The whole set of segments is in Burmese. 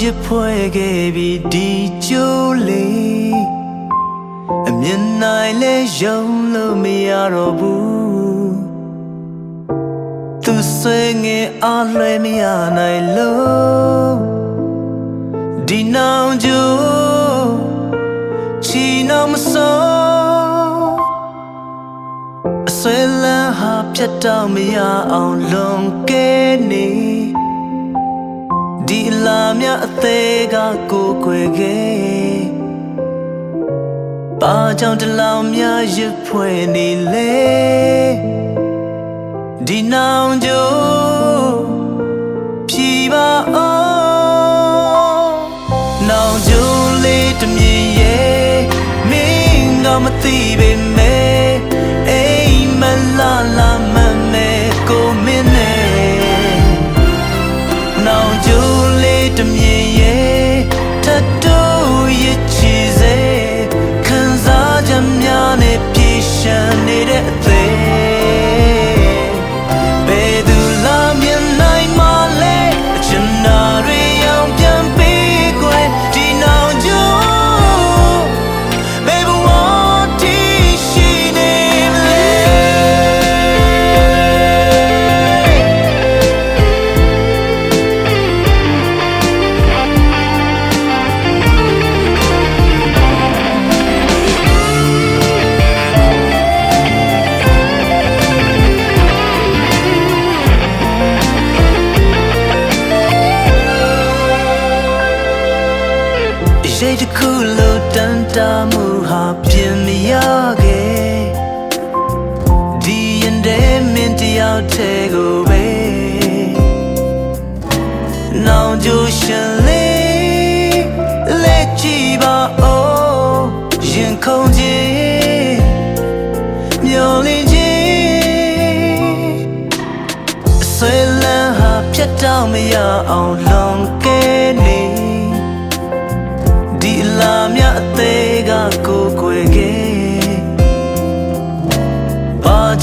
ရစ်ဖွဲ့ခဲ့ပြီးဒီကျိုးလေးအမြင်နိုင်လဲယုံလို့မရတော့ဘူးသူဆွေငယ်အားလွယ်မရနိုင်လို့ဒီနောင်ကျိုးချီနှောင်မစိုးအဆွေလန်းဟာပြတ်တော့မရအောင်လွန်ကဲ မြအသေးကကိုခွေခဲ့ပါကြောင့်တလောင်များရစ်ဖွဲ့နေလေဒီနောင်ကြိုးဖြီပါအောင်နောင်ကြိုးလေးတစ်မြင်ရဲ့မင်းကမသိပေမဲ့ ရိတ်တစ်ခုလို့တန်တာမှုဟာပြင်မရခဲ့ဒီရင်ထဲမင်းတယောက်တည်းကိုပဲနောင်ကြိုရှင်လေးလက်ကြည့်ပါဦးရင်ခုန်ခြင်းမျောလင်းခြင်းအဆွေလန်းဟာပြတ်တော့မရအောင်လွ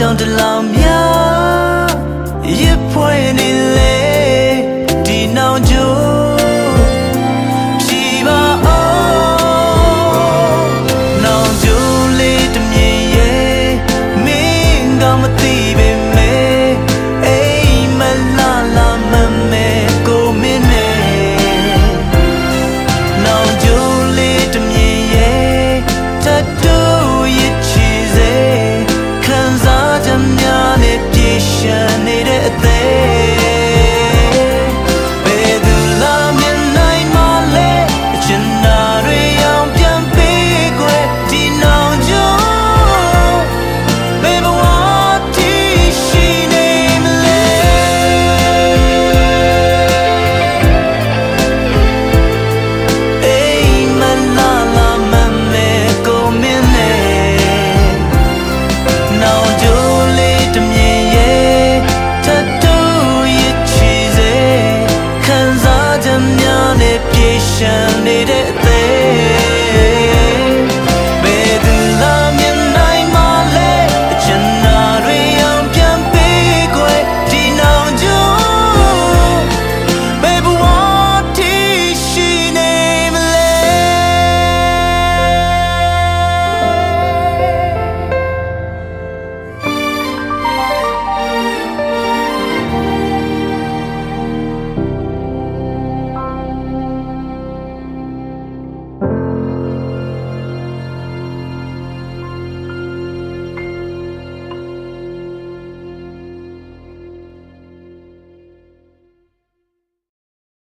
တောင်တလောင်များရပွေနေလေဒီနောင်ကျိုးဖြီပါအောင်နောင်ကျိုးလေးတမြင်ရဲ့မင်းကမသိပဲ I need it.